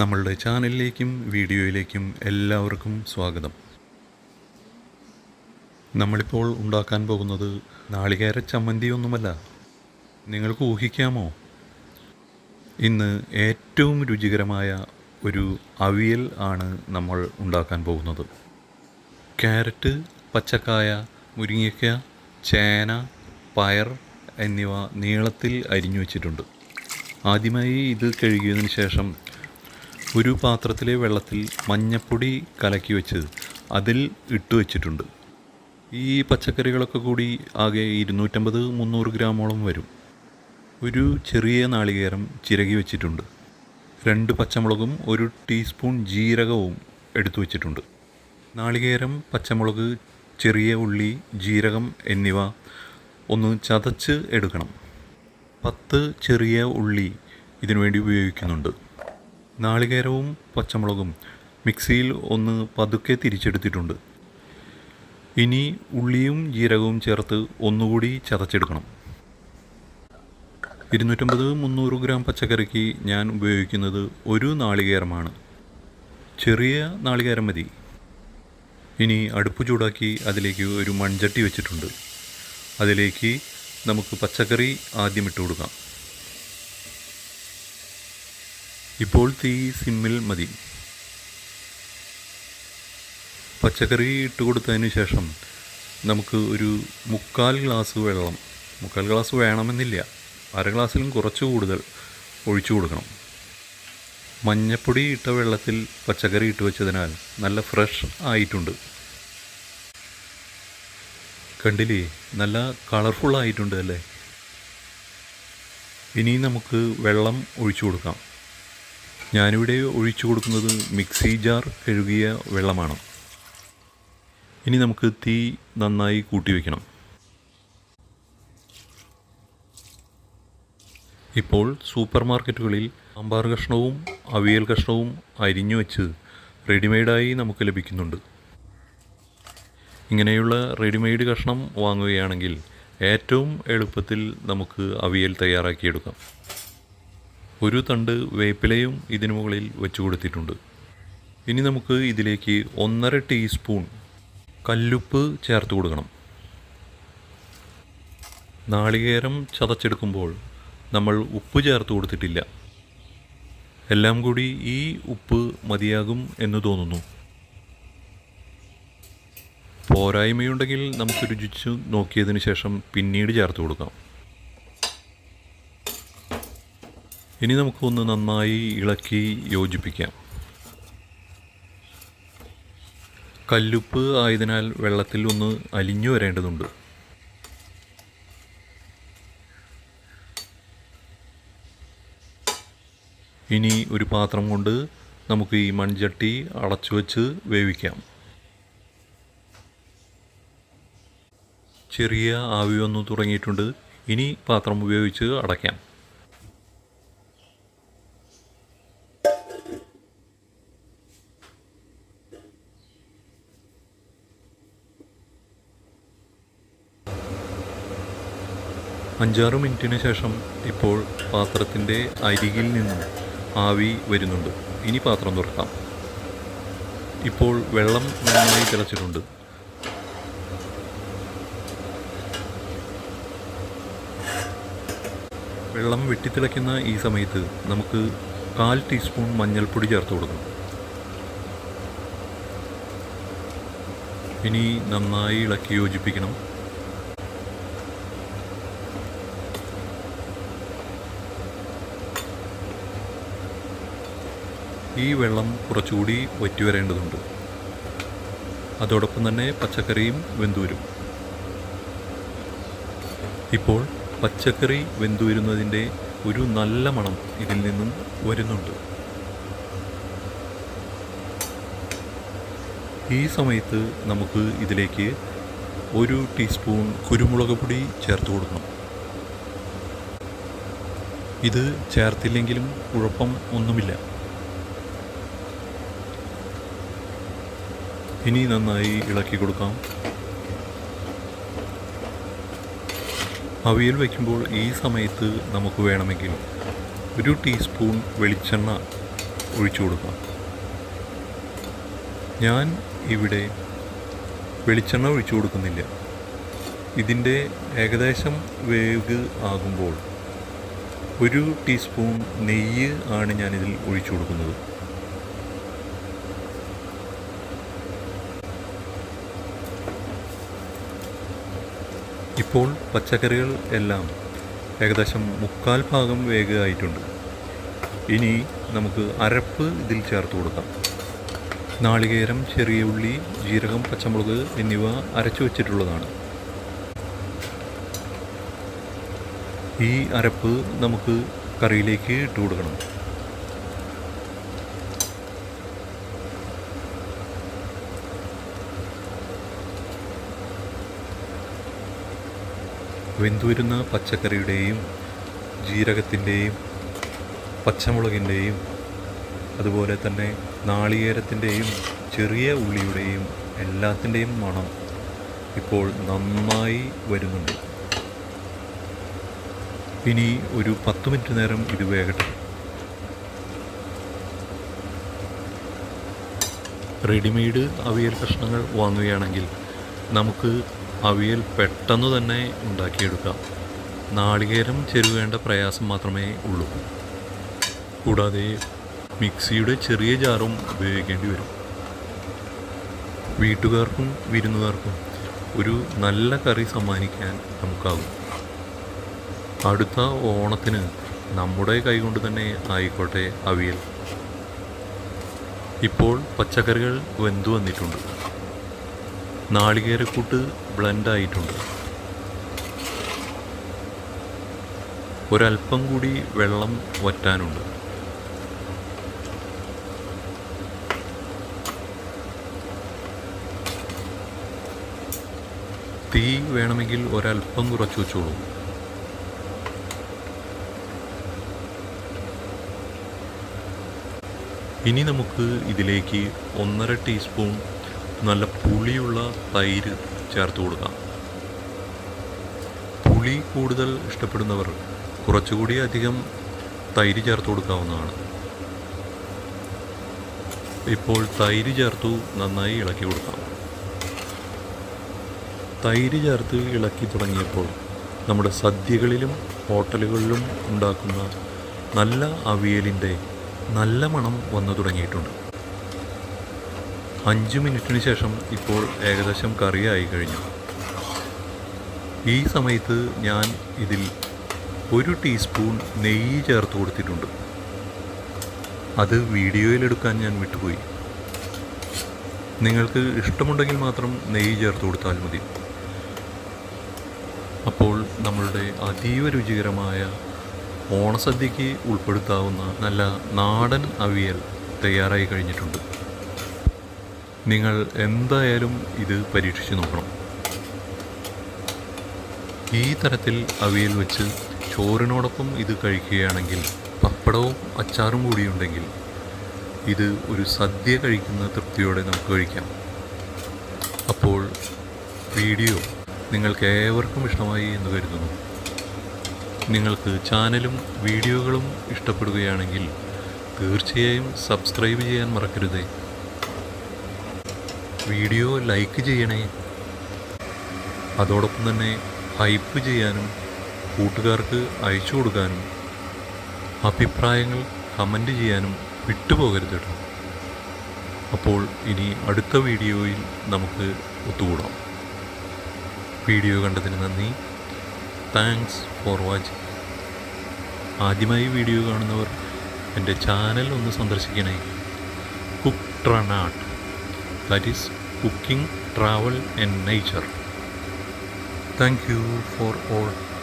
നമ്മളുടെ ചാനലിലേക്കും വീഡിയോയിലേക്കും എല്ലാവർക്കും സ്വാഗതം. നമ്മളിപ്പോൾ ഉണ്ടാക്കാൻ പോകുന്നത് നാളികേര ചമ്മന്തിയൊന്നുമല്ല. നിങ്ങൾക്ക് ഊഹിക്കാമോ? ഇന്ന് ഏറ്റവും രുചികരമായ ഒരു അവിയൽ ആണ് നമ്മൾ ഉണ്ടാക്കാൻ പോകുന്നത്. ക്യാരറ്റ് പച്ചക്കായ മുരിങ്ങയ്ക്ക ചേന പയർ എന്നിവ നീളത്തിൽ അരിഞ്ഞു വച്ചിട്ടുണ്ട്. ആദ്യമായി ഇത് കഴുകിയതിന് ശേഷം ഒരു പാത്രത്തിലെ വെള്ളത്തിൽ മഞ്ഞപ്പൊടി കലക്കി വെച്ച് അതിൽ ഇട്ട് വെച്ചിട്ടുണ്ട്. ഈ പച്ചക്കറികളൊക്കെ കൂടി ആകെ ഇരുന്നൂറ്റമ്പത് മുന്നൂറ് ഗ്രാമോളം വരും. ഒരു ചെറിയ നാളികേരം ചിരകി വെച്ചിട്ടുണ്ട്. രണ്ട് പച്ചമുളകും ഒരു ടീസ്പൂൺ ജീരകവും എടുത്തു വെച്ചിട്ടുണ്ട്. നാളികേരം പച്ചമുളക് ചെറിയ ഉള്ളി ജീരകം എന്നിവ ഒന്ന് ചതച്ച് എടുക്കണം. പത്ത് ചെറിയ ഉള്ളി ഇതിനുവേണ്ടി ഉപയോഗിക്കുന്നുണ്ട്. നാളികേരവും പച്ചമുളകും മിക്സിയിൽ ഒന്ന് പതുക്കെ തിരിച്ചെടുത്തിട്ടുണ്ട്. ഇനി ഉള്ളിയും ജീരകവും ചേർത്ത് ഒന്നുകൂടി ചതച്ചെടുക്കണം. ഇരുന്നൂറ്റമ്പത് മുന്നൂറ് ഗ്രാം പച്ചക്കറിക്ക് ഞാൻ ഉപയോഗിക്കുന്നത് ഒരു നാളികേരമാണ്. ചെറിയ നാളികേരം മതി. ഇനി അടുപ്പ് ചൂടാക്കി അതിലേക്ക് ഒരു മൺചട്ടി വെച്ചിട്ടുണ്ട്. അതിലേക്ക് നമുക്ക് പച്ചക്കറി ആദ്യം ഇട്ട് കൊടുക്കാം. ഇപ്പോൾ തീ സിമ്മിൽ മതി. പച്ചക്കറി ഇട്ട് കൊടുത്തതിന് ശേഷം നമുക്ക് ഒരു മുക്കാൽ ഗ്ലാസ് വെള്ളം മുക്കാൽ ഗ്ലാസ് വേണമെന്നില്ല. അര ഗ്ലാസ്സിലും കുറച്ച് കൂടുതൽ ഒഴിച്ചു കൊടുക്കണം. മഞ്ഞപ്പൊടി ഇട്ട വെള്ളത്തിൽ പച്ചക്കറി ഇട്ട് വെച്ചതിനാൽ നല്ല ഫ്രഷ് ആയിട്ടുണ്ട്. കണ്ടില്ലേ? നല്ല കളർഫുൾ ആയിട്ടുണ്ട് അല്ലേ? ഇനി നമുക്ക് വെള്ളം ഒഴിച്ചു കൊടുക്കാം. ഞാനിവിടെ ഒഴിച്ചു കൊടുക്കുന്നത് മിക്സി ജാർ കഴുകിയ വെള്ളമാണ്. ഇനി നമുക്ക് തീ നന്നായി കൂട്ടി വയ്ക്കണം ഇപ്പോൾ സൂപ്പർ മാർക്കറ്റുകളിൽ സാമ്പാർ കഷ്ണവും അവിയൽ കഷ്ണവും അരിഞ്ഞു വെച്ച് റെഡിമെയ്ഡായി നമുക്ക് ലഭിക്കുന്നുണ്ട്. ഇങ്ങനെയുള്ള റെഡിമെയ്ഡ് കഷ്ണം വാങ്ങുകയാണെങ്കിൽ ഏറ്റവും എളുപ്പത്തിൽ നമുക്ക് അവിയൽ തയ്യാറാക്കിയെടുക്കാം. ഒരു തണ്ട് വേപ്പിലയും ഇതിനു മുകളിൽ വെച്ച് കൊടുത്തിട്ടുണ്ട്. ഇനി നമുക്ക് ഇതിലേക്ക് ഒന്നര ടീസ്പൂൺ കല്ലുപ്പ് ചേർത്ത് കൊടുക്കണം. നാളികേരം ചതച്ചെടുക്കുമ്പോൾ നമ്മൾ ഉപ്പ് ചേർത്ത് കൊടുത്തിട്ടില്ല. എല്ലാം കൂടി ഈ ഉപ്പ് മതിയാകും എന്ന് തോന്നുന്നു. പോരായ്മയുണ്ടെങ്കിൽ നമുക്ക് രുചിച്ചു നോക്കിയതിന് ശേഷം പിന്നീട് ചേർത്ത് കൊടുക്കാം. ഇനി നമുക്കൊന്ന് നന്നായി ഇളക്കി യോജിപ്പിക്കാം. കല്ലുപ്പ് ആയതിനാൽ വെള്ളത്തിൽ ഒന്ന് അലിഞ്ഞു വരേണ്ടതുണ്ട്. ഇനി ഒരു പാത്രം കൊണ്ട് നമുക്ക് ഈ മൺചട്ടി അടച്ചു വച്ച് വേവിക്കാം. ചെറിയ ആവി വന്നു തുടങ്ങിയിട്ടുണ്ട്. ഇനി പാത്രം ഉപയോഗിച്ച് അടയ്ക്കാം. അഞ്ചാറ് മിനിറ്റിന് ശേഷം ഇപ്പോൾ പാത്രത്തിന്റെ അരികിൽ നിന്നും ആവി വരുന്നുണ്ട്. ഇനി പാത്രം തുറക്കാം. ഇപ്പോൾ വെള്ളം നന്നായി തിളച്ചിട്ടുണ്ട്. വെള്ളം വെട്ടിത്തിളയ്ക്കുന്ന ഈ സമയത്ത് നമുക്ക് കാൽ ടീസ്പൂൺ മഞ്ഞൾപ്പൊടി ചേർത്ത് കൊടുക്കണം. ഇനി നന്നായി ഇളക്കി യോജിപ്പിക്കണം. ഈ വെള്ളം കുറച്ചുകൂടി വറ്റി വരേണ്ടതുണ്ട് അതോടൊപ്പം തന്നെ പച്ചക്കറിയും വെന്തുവരും ഇപ്പോൾ പച്ചക്കറി വെന്തുവരുന്നതിന്റെ ഒരു നല്ല മണം ഇതിൽ നിന്നും വരുന്നുണ്ട്. ഈ സമയത്ത് നമുക്ക് ഇതിലേക്ക് ഒരു ടീസ്പൂൺ കുരുമുളക് പൊടി ചേർത്ത് കൊടുക്കണം. ഇത് ചേർത്തില്ലെങ്കിലും കുഴപ്പം ഒന്നുമില്ല. ഇനി നന്നായി ഇളക്കി കൊടുക്കാം. അവിയൽ വയ്ക്കുമ്പോൾ ഈ സമയത്ത് നമുക്ക് വേണമെങ്കിൽ ഒരു ടീസ്പൂൺ വെളിച്ചെണ്ണ ഒഴിച്ചു കൊടുക്കാം. ഞാൻ ഇവിടെ വെളിച്ചെണ്ണ ഒഴിച്ചു കൊടുക്കുന്നില്ല. ഇതിന്റെ ഏകദേശം വേവ് ആകുമ്പോൾ ഒരു ടീസ്പൂൺ നെയ്യ് ആണ് ഞാനിതിൽ ഒഴിച്ചു കൊടുക്കുന്നത്. ഇപ്പോൾ പച്ചക്കറികൾ എല്ലാം ഏകദേശം മുക്കാൽ ഭാഗം വേഗമായിട്ടുണ്ട്. ഇനി നമുക്ക് അരപ്പ് ഇതിൽ ചേർത്ത് കൊടുക്കാം. നാളികേരം ചെറിയ ഉള്ളി ജീരകം പച്ചമുളക് എന്നിവ അരച്ചു വച്ചിട്ടുള്ളതാണ്. ഈ അരപ്പ് നമുക്ക് കറിയിലേക്ക് ഇട്ട് കൊടുക്കണം. വെന്തുവരുന്ന പച്ചക്കറിയുടെയും ജീരകത്തിന്റെയും പച്ചമുളകിന്റെയും അതുപോലെ തന്നെ നാളികേരത്തിന്റെയും ചെറിയ ഉള്ളിയുടെയും എല്ലാത്തിന്റെയും മണം ഇപ്പോൾ നന്നായി വരുന്നുണ്ട്. ഇനി ഒരു പത്ത് മിനിറ്റ് നേരം ഇത് വേകട്ടെ. റെഡിമെയ്ഡ് അവിയൽ കഷ്ണങ്ങൾ വാങ്ങുകയാണെങ്കിൽ നമുക്ക് അവിയൽ പെട്ടെന്ന് തന്നെ ഉണ്ടാക്കിയെടുക്കാം. നാളികേരം ചെരുവേണ്ട പ്രയാസം മാത്രമേ ഉള്ളൂ. കൂടാതെ മിക്സിയുടെ ചെറിയ ജാറും ഉപയോഗിക്കേണ്ടി വരും. വീട്ടുകാർക്കും വിരുന്നുകാർക്കും ഒരു നല്ല കറി സമ്മാനിക്കാൻ നമുക്കാകും. അടുത്ത ഓണത്തിന് നമ്മുടെ കൈകൊണ്ട് തന്നെ ആയിക്കോട്ടെ അവിയൽ. ഇപ്പോൾ പച്ചക്കറികൾ വെന്തു വന്നിട്ടുണ്ട്. നാളികേരക്കൂട്ട് ബ്ലെൻഡ് ആയിട്ടുണ്ട് ഒരല്പം കൂടി വെള്ളം വറ്റാനുണ്ട്. തീ വേണമെങ്കിൽ ഒരല്പം കുറച്ച് വെച്ചോളൂ. ഇനി നമുക്ക് ഇതിലേക്ക് ഒന്നര ടീസ്പൂൺ നല്ല പുളിയുള്ള തൈര് ചേർത്ത് കൊടുക്കാം. പുളി കൂടുതൽ ഇഷ്ടപ്പെടുന്നവർ കുറച്ചുകൂടി അധികം തൈര് ചേർത്ത് കൊടുക്കാവുന്നതാണ്. ഇപ്പോൾ തൈര് ചേർത്തു നന്നായി ഇളക്കി കൊടുക്കാം. തൈര് ചേർത്ത് ഇളക്കി തുടങ്ങിയപ്പോൾ നമ്മുടെ സദ്യകളിലും ഹോട്ടലുകളിലും ഉണ്ടാക്കുന്ന നല്ല അവിയലിന്റെ നല്ല മണം വന്നു തുടങ്ങിയിട്ടുണ്ട്. അഞ്ച് മിനിറ്റിന് ശേഷം ഇപ്പോൾ ഏകദേശം കറിയായി കഴിഞ്ഞു. ഈ സമയത്ത് ഞാൻ ഇതിൽ ഒരു ടീസ്പൂൺ നെയ്യ് ചേർത്ത് കൊടുത്തിട്ടുണ്ട്. അത് വീഡിയോയിലെടുക്കാൻ ഞാൻ വിട്ടുപോയി. നിങ്ങൾക്ക് ഇഷ്ടമുണ്ടെങ്കിൽ മാത്രം നെയ്യ് ചേർത്ത് കൊടുത്താൽ മതി. അപ്പോൾ നമ്മളുടെ അതീവ രുചികരമായ ഓണസദ്യക്ക് ഉൾപ്പെടുത്താവുന്ന നല്ല നാടൻ അവിയൽ തയ്യാറായി കഴിഞ്ഞിട്ടുണ്ട്. നിങ്ങൾ എന്തായാലും ഇത് പരീക്ഷിച്ച് നോക്കണം. ഈ തരത്തിൽ അവിയൽ വെച്ച് ചോറിനോടൊപ്പം ഇത് കഴിക്കുകയാണെങ്കിൽ പപ്പടവും അച്ചാറും കൂടിയുണ്ടെങ്കിൽ ഇത് ഒരു സദ്യ കഴിക്കുന്ന തൃപ്തിയോടെ നമുക്ക് കഴിക്കാം. അപ്പോൾ വീഡിയോ നിങ്ങൾക്ക് ഏവർക്കും ഇഷ്ടമായി എന്ന് കരുതുന്നു. നിങ്ങൾക്ക് ചാനലും വീഡിയോകളും ഇഷ്ടപ്പെടുകയാണെങ്കിൽ തീർച്ചയായും സബ്സ്ക്രൈബ് ചെയ്യാൻ മറക്കരുതേ. വീഡിയോ ലൈക്ക് ചെയ്യണേ. അതോടൊപ്പം തന്നെ ഹൈപ്പ് ചെയ്യാനും കൂട്ടുകാർക്ക് അയച്ചു കൊടുക്കാനും അഭിപ്രായങ്ങൾ കമന്റ് ചെയ്യാനും വിട്ടുപോകരുത് കേട്ടോ. അപ്പോൾ ഇനി അടുത്ത വീഡിയോയിൽ നമുക്ക് ഒത്തുകൂടാം. വീഡിയോ കണ്ടതിന് നന്ദി. താങ്ക്സ് ഫോർ വാച്ചിങ് ആദ്യമായി വീഡിയോ കാണുന്നവർ എന്റെ ചാനൽ ഒന്ന് സന്ദർശിക്കണേ. Cook ട്രനാട്ട് that is Cooking, Travel and Nature. Thank you for all.